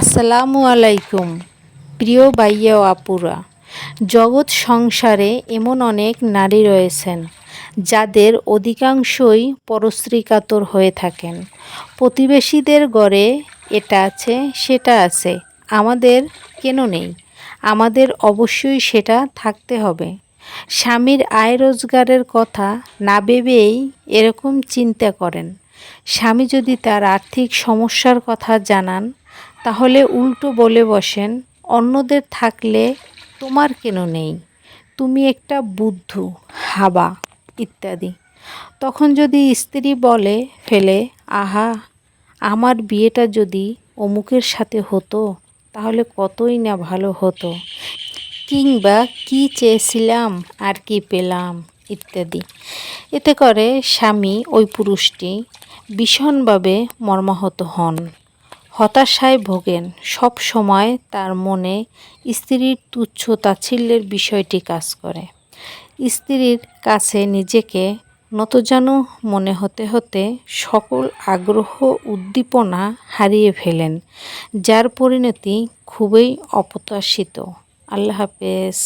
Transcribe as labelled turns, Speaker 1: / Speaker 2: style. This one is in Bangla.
Speaker 1: আসসালামু আলাইকুম, প্রিয় বাইয়া আপুরা। জগৎ সংসারে এমন অনেক নারী রয়েছেন, যাদের অধিকাংশই পরশ্রীকাতর হয়ে থাকেন। প্রতিবেশীদের গড়ে এটা আছে, সেটা আছে, আমাদের কেন নেই? আমাদের অবশ্যই সেটা থাকতে হবে। স্বামীর আয় রোজগারের কথা না ভেবেই এরকম চিন্তা করেন। স্বামী যদি তার আর্থিক সমস্যার কথা জানান তাহলে উল্টো বলে বসেন, অন্যদের থাকলে তোমার কেন নেই? তুমি একটা বুদ্ধু, হাবা, ইত্যাদি। তখন যদি স্ত্রী বলে ফেলে, আহা, আমার বিয়েটা যদি অমুকের সাথে হতো, তাহলে কতই না ভালো হতো? কিংবা কি চেয়েছিলাম আর কি পেলাম? ইত্যাদি। এতে করে স্বামী ওই পুরুষটি ভীষণভাবে মর্মাহত হন। হতাশায় ভোগেন। সব সময় তার মনে স্ত্রীর তুচ্ছ তাচ্ছিল্যের বিষয়টি কাজ করে। স্ত্রীর কাছে নিজেকে নতজানু মনে হতে হতে সকল আগ্রহ, উদ্দীপনা হারিয়ে ফেলেন, যার পরিণতি খুবই অপ্রত্যাশিত। আল্লাহ হাফেজ।